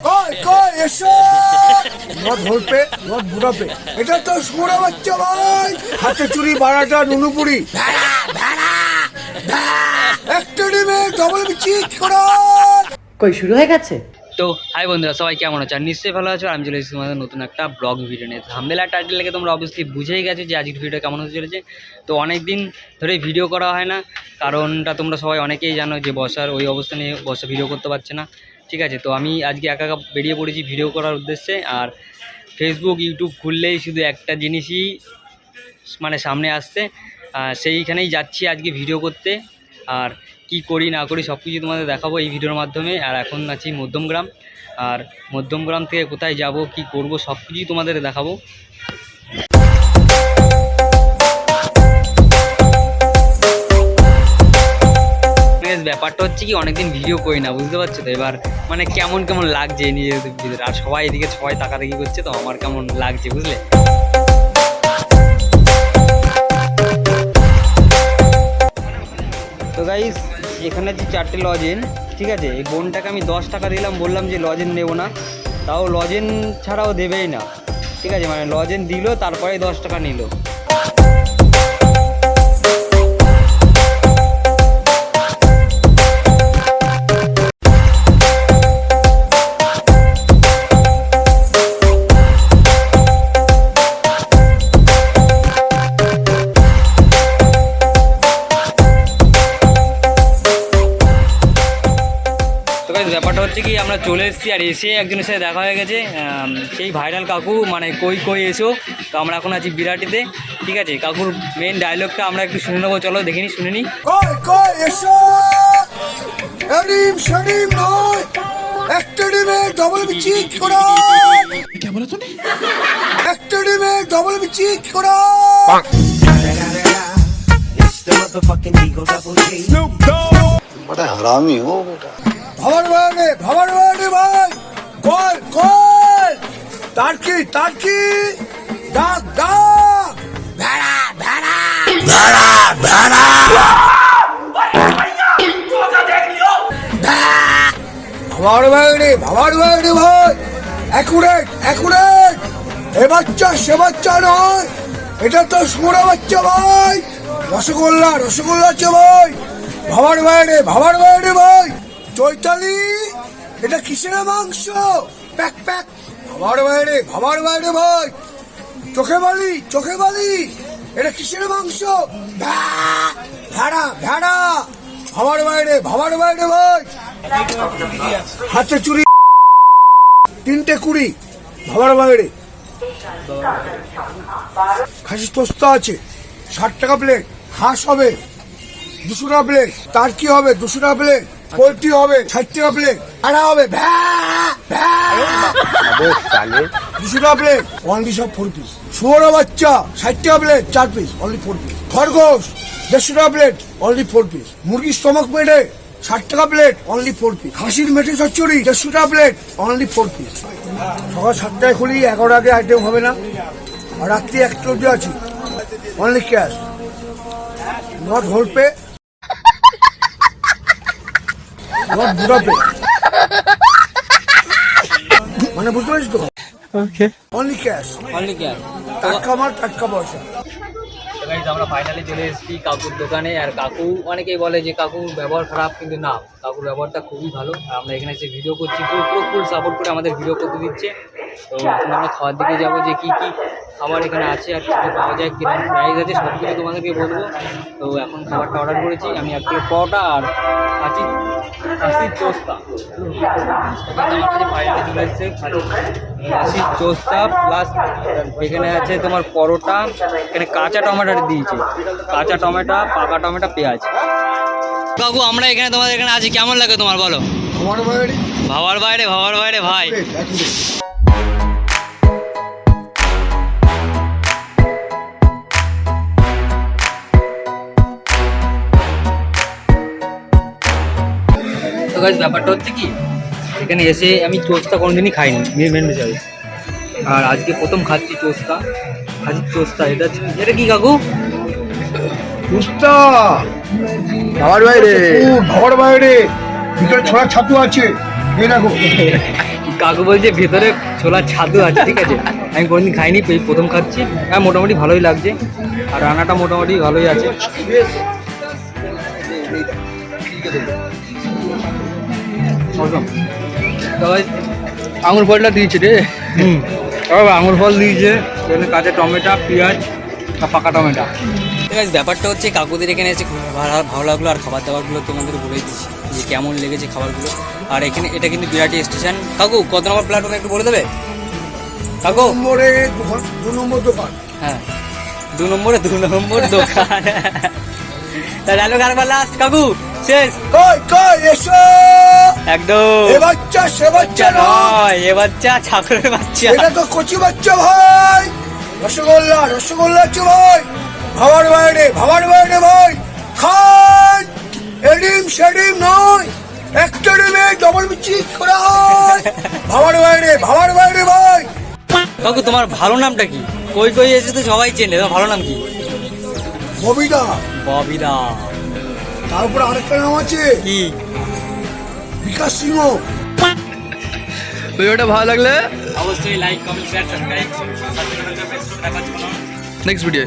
কই কই এসো! মদ ধরপে মদ বুড়াপে এটা তো সুরা বাচ্চা ভাই হাতে চুরি বারাটা নুনুপুরি ভেড়া ভেড়া একটা ডিমে ডবল বিচি করো কই শুরু হয়ে গেছে? তো হাই বন্ধুরা সবাই কেমন আছো? আর নিশ্চয়ই ভালো আছো? আর আমি চলে এসেছি তোমাদের নতুন একটা ব্লগ ভিডিও নিয়ে। থামবেলা টাইটেল লেগে তোমরা অবশ্যই বুঝেই গেছো যে আজকের ভিডিও কেমন হতে চলেছে। তো অনেক দিন ধরে ভিডিও করা হয় না কারণটা তোমরা সবাই অনেকেই জানো যে বসার ওই অবস্থা নিয়ে বসা ভিডিও করতে পারছে না। ঠিক আছে, তো আমি আজকে একা একা বেরিয়ে পড়েছি ভিডিও করার উদ্দেশ্যে, আর ফেসবুক ইউটিউব খুললেই শুধু একটা জিনিসই মানে সামনে আসছে। সেইখানেই যাচ্ছি আজকে ভিডিও করতে, আর কি করি না করি সব কিছু তোমাদের দেখাবো এই ভিডিওর মাধ্যমে। আর এখন আছি মধ্যমগ্রাম, আর মধ্যমগ্রাম থেকে কোথায় যাব, কি করব সব কিছুই তোমাদের দেখাবো। ব্যাপারটা হচ্ছে কি, অনেকদিন ভিডিও করি না, বুঝতে পারছ তো? এবার মানে কেমন কেমন লাগছে নিজেদের ভিতরে আর সবাই এদিকে সবাই তাকাতাকি করছে তো, আমার কেমন লাগছে, বুঝলে? তো গাইস এখানে যে চারটে লজেন ঠিক আছে? এই বোনটাকে আমি দশ টাকা দিলাম, বললাম যে লজেন নেব না। তাও লজেন ছাড়াও দেবেই না। ঠিক আছে? মানে লজেন দিল তারপরে দশ টাকা নিল। হচ্ছে কি আমরা চলে এসেছি আর এসে একজনের সাথে দেখা হয়ে গেছে আম, সেই ভাইরাল কাকু মানে কই কই এসো তো আমরা এখন আছি বিরাটিতে ঠিক আছে কাকুর মেন ডায়লগটা আমরা একটু শুনে নেবো চলো দেখে নি শুনে নিই কই কই এসো এডিম শডিম নয় একটা ডিমে ডবল বিচি করো কে বলে তুমি একটা ডিমে ডবল বিচি করো बड़ा हरामी हो बेटा ভবন বাড়ে ভবন বাড়ে ভাই কল কল তারকি তারকি ডাক ডাক ভেড়া ভেড়া! ভাবার বাড়ি ভাবার বাড়ি ভাই! অ্যাকুরেট অ্যাকুরেট এ বাচ্চা সে বাচ্চা নয়! এটা তো সুরা বাচ্চা ভাই! রসগোল্লা রসগোল্লা আছে ভাই! ভাবার বাইরে ভাবার বাইরে ভাই! চৈতালি, এটা কিসের মাংস? প্যাক প্যাক। ভাবার বাইরে ভাবার বাইরে ভাই। চোখে বালি চোখে বালি। এটা কিসের মাংস? ভেড়া ভেড়া ভাবার বাইরে ভাবার বাইরে ভাই। হাতে চুরি। তিনটে কুড়ি। ভাবার বাইরে। খাসি তোস্তা আছে। ষাট টাকা প্লেট হাঁস হবে। দুশো টাকা প্লেট তার কি হবে? দুশো টাকা প্লেট পোলট্রি হবে ষাট টাকা প্লেট আড়া হবে ভ্যা, ভ্যা। দুশো টাকা প্লেট অনলি সব ফোর পিস শুয়োরা বাচ্চা ষাট টাকা প্লেট চার পিস অনলি ফোর পিস খরগোশ দেড়শো টাকা প্লেট অনলি ফোর পিস মুরগির স্টমাক পেটে ষাট টাকা প্লেট অনলি ফোর পিস খাসির মেটে চচ্চড়ি দেড়শো টাকা প্লেট অনলি ফোর পিস সকাল সাতটায় খুলি এগারোটা আগে আইটেম হবে না। আর রাত্রি একটা অব্দি আছি। Only cash not whole pay not বুড়া পে মানে বুঝতে পারছিস তো? অনলি ক্যাশ অনলি ক্যাশ টাটকা মাল টাটকা পয়সা। আমরা ফাইনালি চলে এসেছি কাকুর দোকানে। আর কাকু অনেকেই বলে যে কাকুর ব্যবহার খারাপ কিন্তু না কাকুর ব্যবহারটা খুবই ভালো। আর আমরা এখানে এসে ভিডিও করছি। পুরো পুরো ফুল সাপোর্ট করে আমাদের ভিডিও করতে দিচ্ছে। তো এখন আমরা খাওয়ার দিকে যাব যে কী কী খাবার এখানে আছে আর কী পাওয়া যায় কীরকম প্রাইস আছে সব কিছু তোমাদেরকে বলব। তো এখন খাবারটা অর্ডার করেছি আমি এক প্লেট পরোটা আর খাসি খাসির চোস্তা। আমার কাছে ফাইনালি চলে এসেছে চোস্তা প্লাস এখানে আছে তোমার পরোটা এখানে কাঁচা টমেটো দিয়েছে। কাঁচা টমেটো পাকা টমেটো পেঁয়াজ। কাকু আমরা এখানে তোমাদের এখানে আছি কেমন লাগে তোমার বলো? ভাবার বাইরে। ভাবার বাইরে ভাই। তো গাছ ব্যাপারটা হচ্ছে কি এখানে এসে আমি চোস্তা কোনোদিনই খাইনি। মেন মেন হিসাবে আর আজকে প্রথম খাচ্ছি চোস্তা খাচ্ছি চোস্তা এটা এটা কি কাকু? উস্তা ভাবার বাইরে। ভাবার বাইরে। ভিতরে ছড়া ছাতু আছে। কাকু বলছে ভেতরে ছোলার ছাদও আছে ঠিক আছে? আমি কোনোদিন খাইনি প্রথম খাচ্ছি। হ্যাঁ মোটামুটি ভালোই লাগছে। আর রান্নাটা মোটামুটি ভালোই আছে। আঙুর ফলটা দিয়েছে রে। হুম। তবে আঙুর ফল দিয়েছে। এখানে কাঁচা টমেটো পেঁয়াজ আর পাকা টমেটো। ঠিক আছে ব্যাপারটা হচ্ছে কাকুদের এখানে এসে খুব ভালো ভালো লাগল আর খাবার দাবারগুলো তোমাদের বলে দিচ্ছি যে কেমন লেগেছে খাবারগুলো। আর এখানে এটা কিন্তু বিরাটি স্টেশন কাকু কত নম্বর প্ল্যাটফর্ম একটু বলে দেবে? কাকু? নম্বরে দু নম্বর দোকান। হ্যাঁ। দু নম্বরে দু নম্বর দোকান। লাস্ট কাকু শেষ। কই কই এসো। একদম। এ বাচ্চা সে বাচ্চা নয়। এ বাচ্চা ঠাকুরের বাচ্চা। এটা তো কচি বাচ্চা ভাই। রসগোল্লা রসগোল্লা আছে ভাই। ভাবার বাইরে ভাবার বাইরে ভাই। খান এডিম সেডিম নয়। একটা ডিমে ডবল বিচি করা হয় ভাবার বাইরে ভাবার বাইরে ভাই। কাকু তোমার ভালো নামটা কি? কই কই এসে তো সবাই চেনে তোমার ভালো নাম কি? ববিদা। ববিদা। তারপর আরেকটা নাম আছে। কি? বিকাশ সিংহ। ভিডিওটা ভালো লাগলে অবশ্যই like comment share subscribe next video